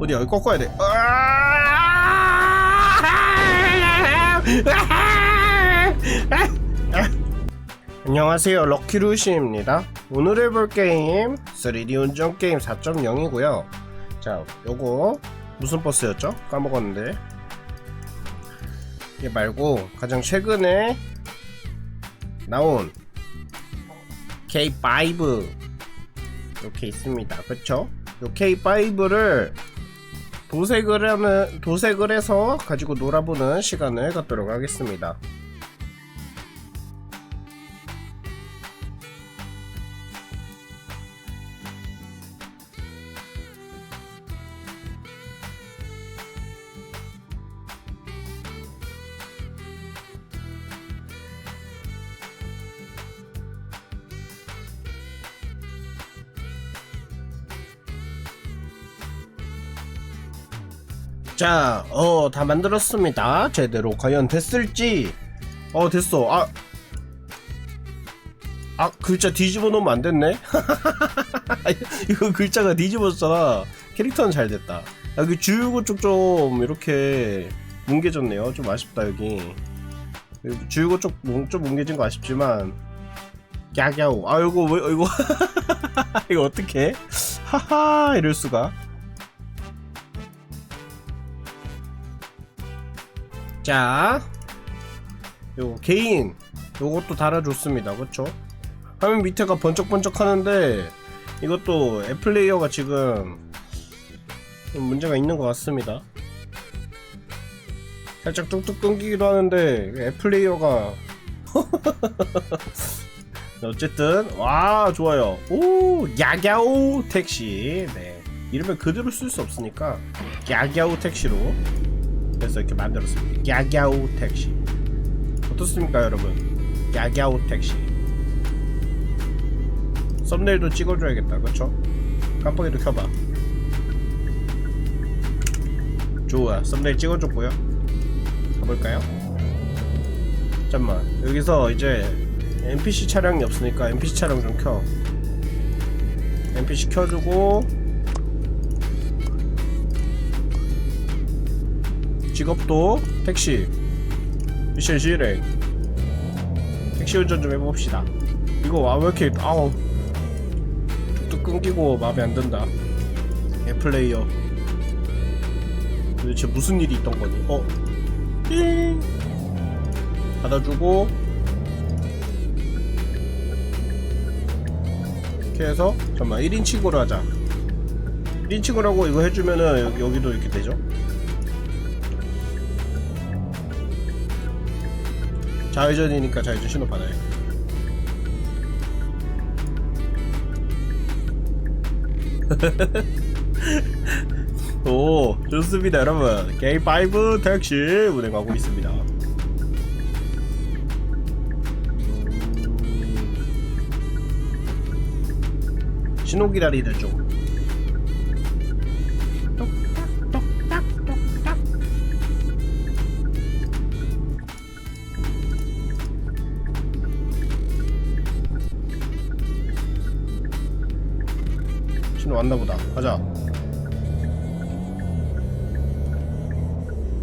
어디야? 꺾어야 돼. 안녕하세요. 럭키루시입니다. 오늘 해볼 게임 3D 운전 게임 4.0이고요. 자, 요거 무슨 버스였죠? 까먹었는데. 이게 말고 가장 최근에 나온 K5 이렇게 있습니다. 그쵸? 요 K5를 도색을 하는 도색을 해서 가지고 놀아보는 시간을 갖도록 하겠습니다. 자, 어, 다 만들었습니다. 제대로 과연 됐을지. 어, 됐어. 아, 아, 글자 뒤집어 놓으면 안 됐네? 이거 글자가 뒤집어졌잖아. 캐릭터는 잘 됐다. 여기 주유구 쪽 좀 이렇게 뭉개졌네요. 좀 아쉽다, 여기. 주유구 쪽 좀 뭉개진 거 아쉽지만. 야야오. 아, 이거 왜, 이거. 이거 어떡해? 하하, 이럴 수가. 자, 요 개인 요것도 달아줬습니다. 그쵸? 화면 밑에가 번쩍번쩍 하는데 이것도 앱플레이어가 지금 좀 문제가 있는 것 같습니다. 살짝 뚝뚝 끊기기도 하는데 앱플레이어가 어쨌든 와 좋아요 오 야갸오 택시 네 이름을 그대로 쓸 수 없으니까 야갸오 택시로 그래서 이렇게 만들었습니다. 야갸우 택시. 어떻습니까, 여러분? 야갸우 택시. 썸네일도 찍어줘야겠다, 그쵸? 깜빡이도 켜봐. 좋아, 썸네일 찍어줬고요. 가볼까요? 잠만, 여기서 이제 NPC 차량이 없으니까 NPC 차량 좀 켜. NPC 켜주고 직업도 택시 미션 실행 택시 운전 좀 해봅시다. 이거 아, 왜 이렇게 아우. 뚝뚝 끊기고 마음에 안 든다. 앱플레이어. 도대체 무슨 일이 있던 거니? 어? 띵! 받아주고. 이렇게 해서 잠깐만 1인칭으로 하자. 1인칭으로 하고 이거 해주면은 여기, 여기도 이렇게 되죠 좌회전이니까 좌회전 신호 받아요. 오 좋습니다 여러분. K5 택시 운행하고 있습니다. 신호 기다리는 중 왔나 보다. 가자.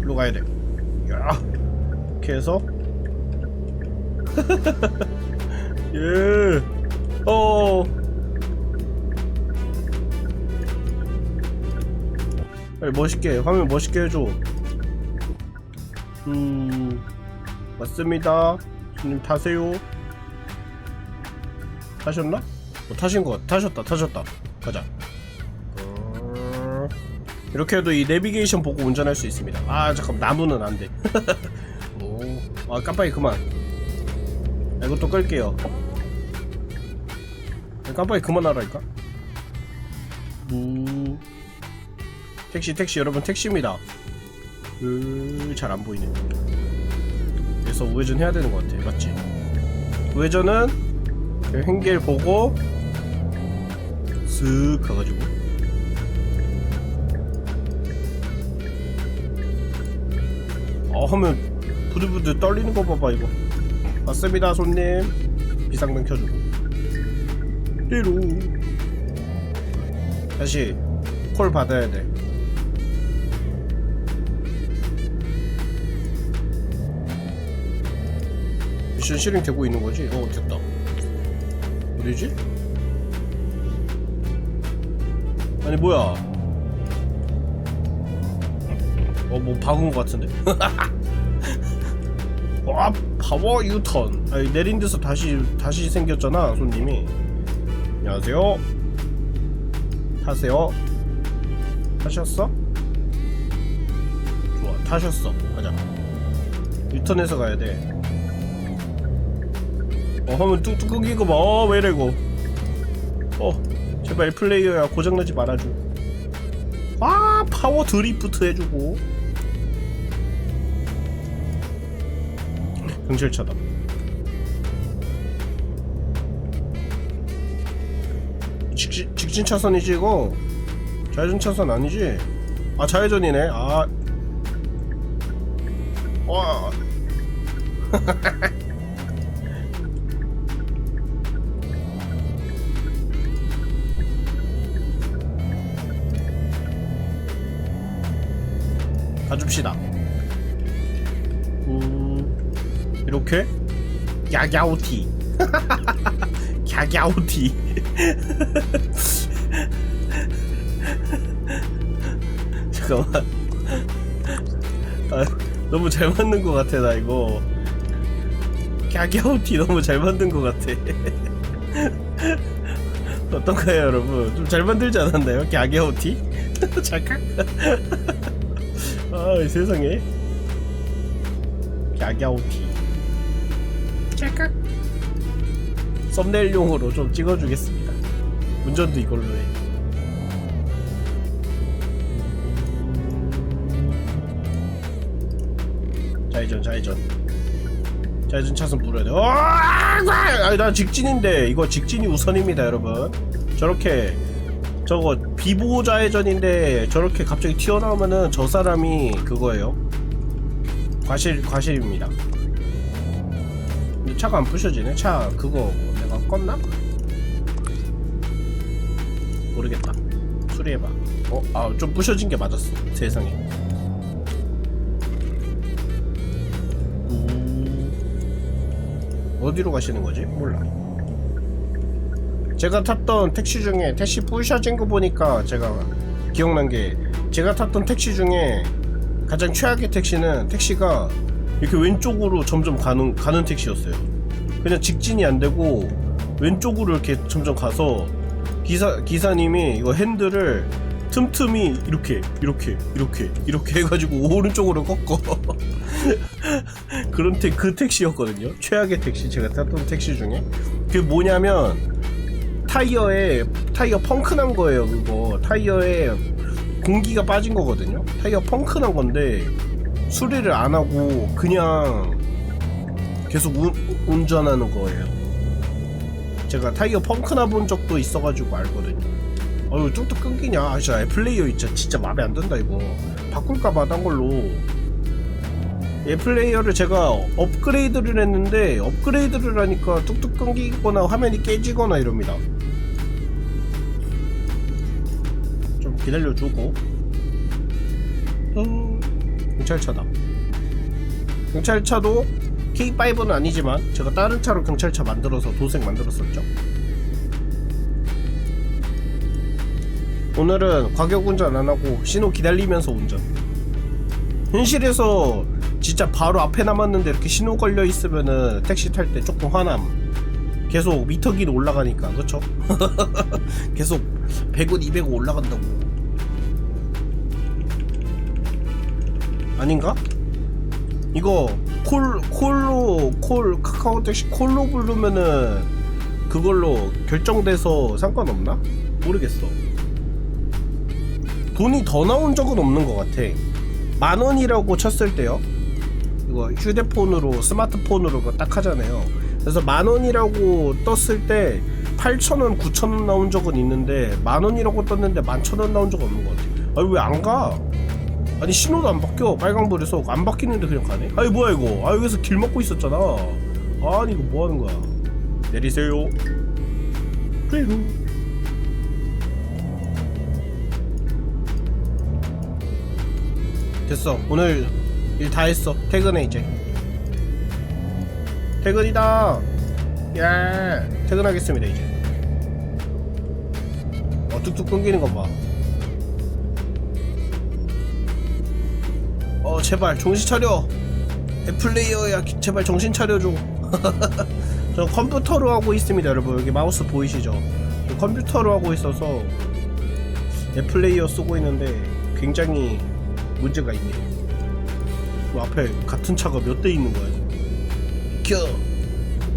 일로 가야 돼. 야. 이렇게 해서. 예. 어. 빨리 멋있게 화면 멋있게 해줘. 음. 맞습니다. 손님 타세요. 타셨나? 어, 타신 것 타셨다 타셨다 가자 어, 이렇게 해도 이 내비게이션 보고 운전할 수 있습니다. 아 잠깐 나무는 안돼. 오아 깜빡이 그만. 아, 이것도 끌게요. 아, 깜빡이 그만하라니까? 무. 택시 택시 여러분 택시입니다. 잘안 보이네. 그래서 우회전 해야 되는 것 같아. 맞지? 우회전은 그 횡길 보고 쓱 가가지고 어 하면 부들부들 떨리는 거 봐봐 이거. 맞습니다 손님. 비상등 켜줘 띠로 다시 콜 받아야 돼. 미션 실행되고 있는 거지? 어 됐다. 어디지? 아니 뭐야? 어뭐 박은 거 같은데? 와 파워 유턴 아니 내린 데서 다시 다시 생겼잖아 손님이 안녕하세요 타세요 타셨어? 좋아 타셨어 가자 유턴해서 가야 돼 어, 화면 뚝뚝 끊기고 봐. 어, 왜 이래, 이거. 어, 제발 플레이어야 고장나지 말아줘. 아, 파워 드리프트 해주고. 경찰 차다. 직진, 직진 차선이지, 이거? 좌회전 차선 아니지? 아, 좌회전이네. 아. 와. 가줍시다. 이렇게 야갸오티. 야갸오티. 잠깐만. 아, 너무 잘 만든 것 같아 나 이거. 야갸오티 너무 잘 만든 것 같아. 어떤가요 여러분? 좀 잘 만들지 않았나요? 야갸오티? 잠깐. 아 세상에 야갸오티 썸네일용으로 좀 찍어주겠습니다 운전도 이걸로 해 좌회전 좌회전 좌회전 차선 물어야 돼 어, 아니 난 직진인데 이거 직진이 우선입니다 여러분 저렇게 저거 비보 좌회전인데 저렇게 갑자기 튀어나오면은 저 사람이 그거예요. 과실 과실입니다. 근데 차가 안 부셔지네. 차 그거 껐나? 모르겠다. 수리해봐. 어, 아 좀 부셔진 게 맞았어. 세상에. 음, 어디로 가시는 거지? 몰라. 제가 탔던 택시 중에 택시 부셔진 거 보니까 제가 기억난 게 제가 탔던 택시 중에 가장 최악의 택시는 택시가 이렇게 왼쪽으로 점점 가는 가는 택시였어요. 그냥 직진이 안 되고 왼쪽으로 이렇게 점점 가서 기사 기사님이 이거 핸들을 틈틈이 이렇게 이렇게 이렇게 이렇게 해가지고 오른쪽으로 꺾어. 그런 택, 그 택시였거든요. 최악의 택시. 제가 탔던 택시 중에. 그게 뭐냐면 타이어에 타이어 펑크 난 거예요 그거. 타이어에 공기가 빠진 거거든요. 타이어 펑크 난 건데 수리를 안 하고 그냥 계속 운, 운전하는 거예요 제가 타이어 펑크 나 본 적도 있어가지고 알거든요. 어휴 뚝뚝 끊기냐? 아 진짜 플레이어 진짜 진짜 마음에 안 든다 이거. 바꿀까봐 딴 걸로. 얘 플레이어를 제가 업그레이드를 했는데 업그레이드를 하니까 뚝뚝 끊기거나 화면이 깨지거나 이럽니다. 좀 기다려주고. 음, 경찰차다. 경찰차도 K5는 아니지만 제가 다른 차로 경찰차 만들어서 도색 만들었었죠 오늘은 과격 운전 안하고 신호 기다리면서 운전 현실에서 진짜 바로 앞에 남았는데 이렇게 신호 걸려 있으면은 택시 탈 때 조금 화남. 계속 미터기는 올라가니까 그렇죠? 계속 100원, 200원 올라간다고. 아닌가? 이거 콜 콜로 콜 카카오 택시 콜로 부르면은 그걸로 결정돼서 상관없나? 모르겠어. 돈이 더 나온 적은 없는 것 같아. 만 원이라고 쳤을 때요. 이거 휴대폰으로 스마트폰으로 딱 하잖아요. 그래서 만 원이라고 떴을 때 8천 원, 9천 원 나온 적은 있는데 만 원이라고 떴는데 만천 원 나온 적은 없는 것 같아. 아니 왜 안 가? 아니 신호도 안 바뀌어 빨강불에서 안 바뀌는데 그냥 가네? 아니 뭐야 이거? 아 여기서 길 막고 있었잖아. 아니 이거 뭐 하는 거야? 내리세요. tweeru. 됐어 오늘 일 다 했어 퇴근해 이제 퇴근이다 예 퇴근하겠습니다 이제 어 뚝뚝 끊기는 거봐 제발 정신 차려. 플레이어야 기- 제발 정신 차려줘 저 컴퓨터로 하고 있습니다 여러분. 여기 마우스 보이시죠? 저 컴퓨터로 하고 있어서 플레이어 쓰고 있는데 굉장히 문제가 있네요. 그 앞에 같은 차가 몇 대 있는 거야? 켜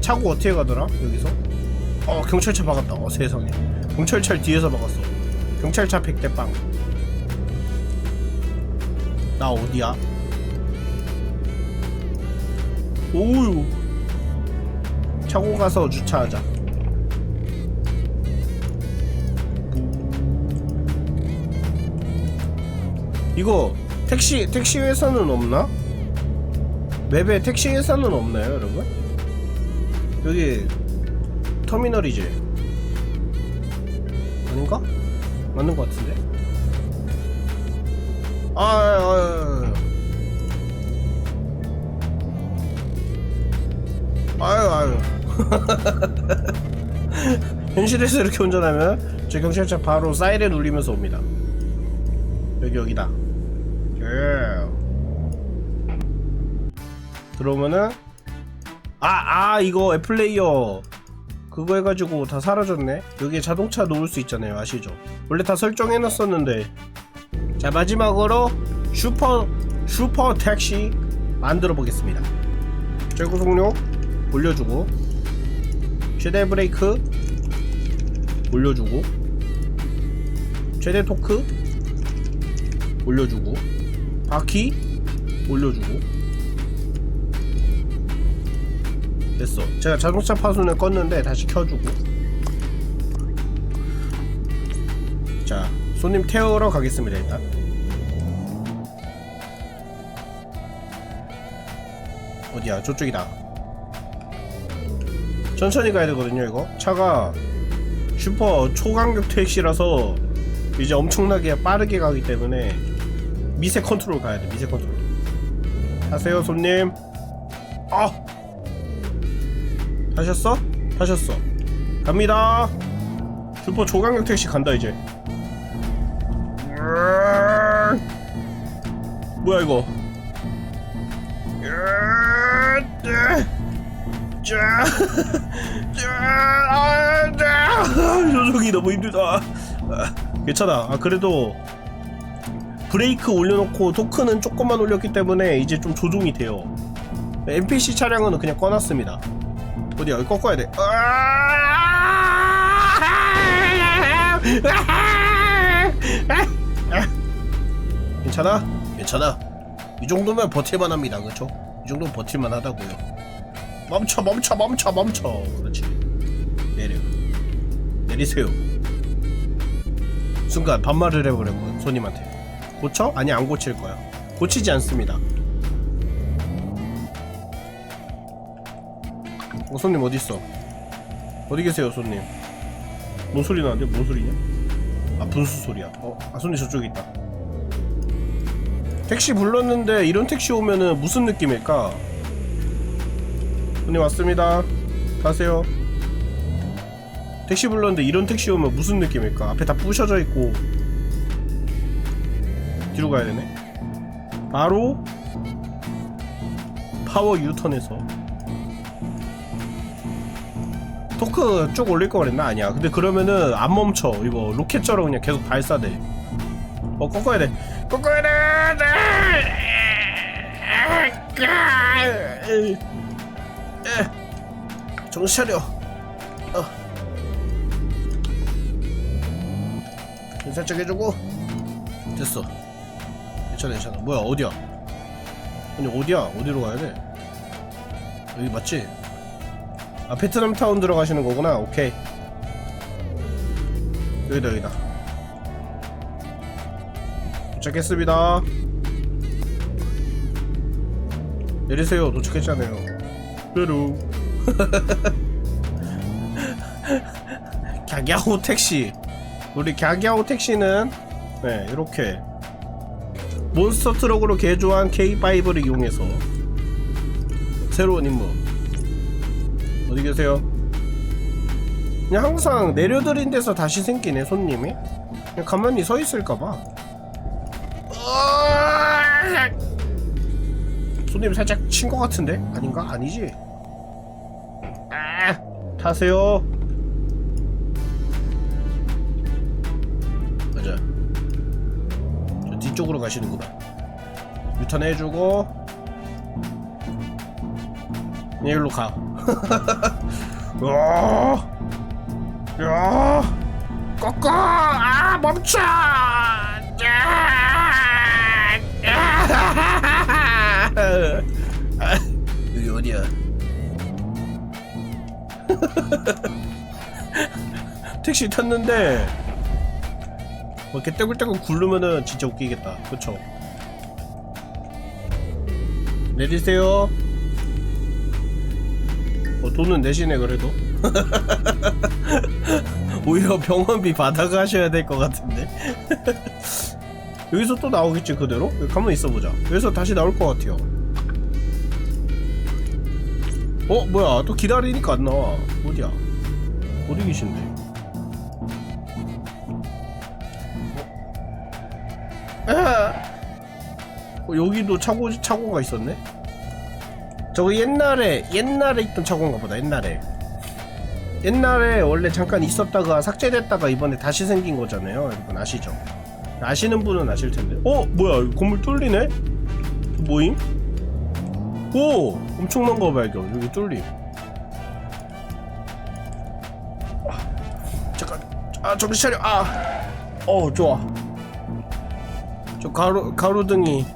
차고 어떻게 가더라 여기서? 어 경찰차 박았다. 어 세상에. 경찰차 뒤에서 박았어. 경찰차 100대 빵 나 어디야? 오유 차고 가서 주차하자 이거 택시 택시 회사는 없나? 맵에 택시 회사는 없나요, 여러분? 여기 터미널이지? 아닌가? 맞는 것 같은데? 아, 아, 아, 아유, 아유. 현실에서 이렇게 운전하면 저 경찰차 바로 사이렌 울리면서 옵니다. 여기 여기다. 예. 들어오면은 아, 아 이거 애플레이어 그거 해가지고 다 사라졌네. 여기에 자동차 놓을 수 있잖아요. 아시죠? 원래 다 설정해놨었는데. 자 마지막으로 슈퍼 슈퍼 택시 만들어 보겠습니다. 최고 속력 올려주고 최대 브레이크 올려주고 최대 토크 올려주고 바퀴 올려주고. 됐어. 제가 자동차 파손을 껐는데 다시 켜주고 손님 태우러 가겠습니다 일단. 어디야? 저쪽이다. 천천히 가야 되거든요 이거. 차가 슈퍼 초강력 택시라서 이제 엄청나게 빠르게 가기 때문에 미세 컨트롤 가야 돼 미세 컨트롤. 하세요 손님. 아! 타셨어? 타셨어. 갑니다. 슈퍼 초강력 택시 간다 이제 뭐야 이거? 조종이 너무 힘들다. 아, 괜찮아. 아 그래도 브레이크 올려놓고 토크는 조금만 올렸기 때문에 이제 좀 조종이 돼요. NPC 차량은 그냥 꺼놨습니다. 어디야? 꺾어야 돼 괜찮아? 괜찮아. 이 정도면 버틸만 합니다. 그쵸? 이 정도면 버틸만 하다고요. 멈춰 멈춰 멈춰 멈춰. 그렇지. 내려. 내리세요. 순간 반말을 해버렸고 손님한테. 고쳐? 아니 안 고칠 거야. 고치지 않습니다. 어 손님 어딨어? 어디 계세요 손님? 뭔 소리 나는데? 뭔 소리냐? 아 분수 소리야. 어? 아 손님 저쪽에 있다 택시 불렀는데 이런 택시 오면은 무슨 느낌일까? 손님 왔습니다. 가세요. 택시 불렀는데 이런 택시 오면 무슨 느낌일까? 앞에 다 부셔져 있고. 뒤로 가야 되네. 바로 파워 유턴에서. 토크 쭉 올릴 거 그랬나? 아니야. 근데 그러면은 안 멈춰. 이거 로켓처럼 그냥 계속 발사돼. 어 꺾어야 돼. 꺾어야 돼 정신 차려. 어. 살짝 해주고. 됐어. 괜찮아 괜찮아. 뭐야 어디야? 아니 어디야? 어디로 가야 돼? 여기 맞지? 아 베트남 타운 들어가시는 거구나. 오케이. 여기다 여기다. 도착했습니다 내리세요. 도착했잖아요. 뾰루. 갸갸호 택시. 우리 갸갸호 택시는 네 이렇게 몬스터 트럭으로 개조한 K5를 이용해서 새로운 임무. 어디 계세요? 그냥 항상 내려드린 데서 다시 생기네 손님이. 그냥 가만히 서 있을까봐 손님 살짝 친 것 같은데? 아닌가? 아니지? 아, 타세요. 가자. 저 뒤쪽으로 가시는구나. 유턴 해주고. 그냥 일로 가. 야, 야, 꺼꺼, 아 멈춰, 택시 탔는데 뭐 이렇게 떼굴떼굴 굴르면은 진짜 웃기겠다, 그쵸? 내리세요. 어, 돈은 내시네 그래도 오히려 병원비 받아가셔야 될 것 같은데 여기서 또 나오겠지 그대로? 가만히 있어보자 여기서 다시 나올 것 같아요 어 뭐야 또 기다리니까 안 나와 어디야 어디 계신데 어? 아! 어, 여기도 차고 차고가 있었네 저거 옛날에 옛날에 있던 차고인가 보다 옛날에 옛날에 원래 잠깐 있었다가 삭제됐다가 이번에 다시 생긴 거잖아요 여러분 아시죠? 아시는 분은 아실 텐데 어 뭐야 건물 뚫리네? 뭐임? 오 엄청난 거 발견. 여기 뚫림. 아, 잠깐. 아 정신 차려. 아 어 좋아. 저 가로 가로등이.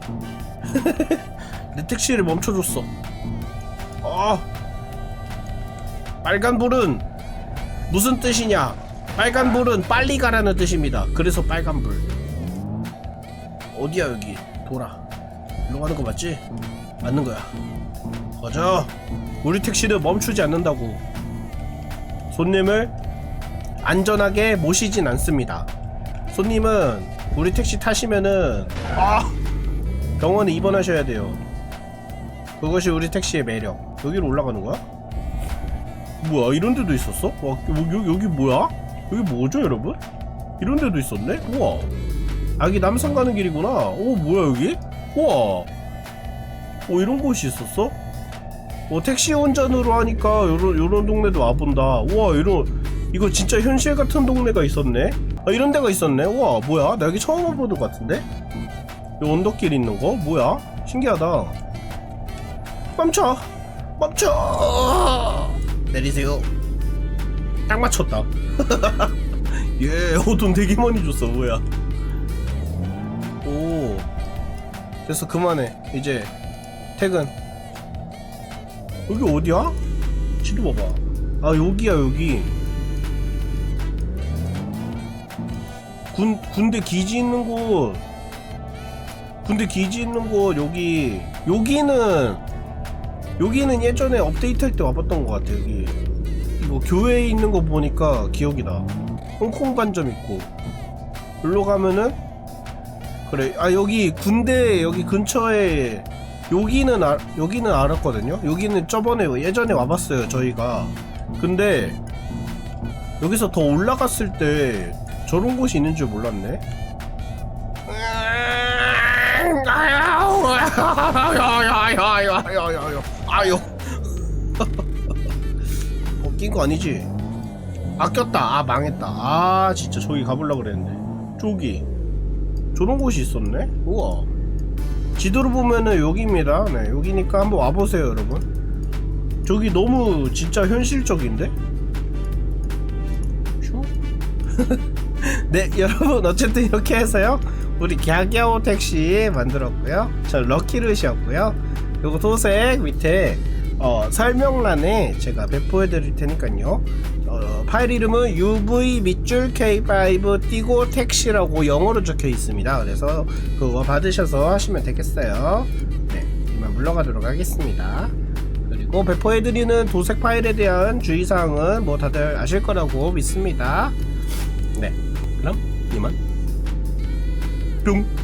내 택시를 멈춰줬어. 아. 빨간 불은 무슨 뜻이냐? 빨간 불은 빨리 가라는 뜻입니다. 그래서 빨간 불. 어디야 여기? 돌아. 일로 가는 거 맞지? 맞는 거야 맞아 우리 택시는 멈추지 않는다고 손님을 안전하게 모시진 않습니다 손님은 우리 택시 타시면은 아 병원에 입원하셔야 돼요 그것이 우리 택시의 매력 여기로 올라가는 거야? 뭐야 이런 데도 있었어? 와 여기, 여기 뭐야? 여기 뭐죠 여러분? 이런 데도 있었네? 우와 아 여기 남산 가는 길이구나 오 뭐야 여기? 우와 오 이런 곳이 있었어? 어 택시 운전으로 하니까 요런, 요런 동네도 와본다. 우와 이런 이거 진짜 현실 같은 동네가 있었네? 아 이런 데가 있었네? 우와 뭐야? 나 여기 처음 와보는 것 같은데? 이 언덕길 있는 거? 뭐야? 신기하다. 멈춰! 멈춰! 내리세요. 딱 맞췄다. 예, 어, 돈 되게 많이 줬어. 뭐야? 오. 됐어 그만해. 이제 퇴근 여기 어디야? 지도 봐봐. 아 여기야 여기. 군, 군대 기지 있는 곳. 군대 기지 있는 곳 여기. 여기는 여기는 예전에 업데이트 할 때 와봤던 것 같아 여기. 이거 교회에 있는 거 보니까 기억이 나. 홍콩 관점 있고. 여기로 가면은? 그래. 아 여기 군대 여기 근처에 여기는 아, 여기는 알았거든요 여기는 저번에 예전에 와봤어요 저희가 근데 여기서 더 올라갔을 때 저런 곳이 있는 줄 몰랐네 아유 어, 낀거 아니지? 아꼈다. 아, 망했다. 아, 진짜 저기 가보려 그랬는데. 저기. 저런 곳이 있었네? 우와. 지도로 보면은 여기입니다. 네, 여기니까 한번 와보세요, 여러분. 저기 너무 진짜 현실적인데? 슈? 네, 여러분, 어쨌든 이렇게 해서요. 우리 갸갸오 택시 만들었고요. 저 럭키르시였고요. 그리고 도색 밑에 어, 설명란에 제가 배포해 드릴 테니까요. 어, 파일 이름은 UV 밑줄 K5 띄고 택시라고 영어로 적혀 있습니다. 그래서 그거 받으셔서 하시면 되겠어요. 네, 이만 물러가도록 하겠습니다. 그리고 배포해 드리는 도색 파일에 대한 주의사항은 뭐 다들 아실 거라고 믿습니다. 네, 그럼 이만 뿅.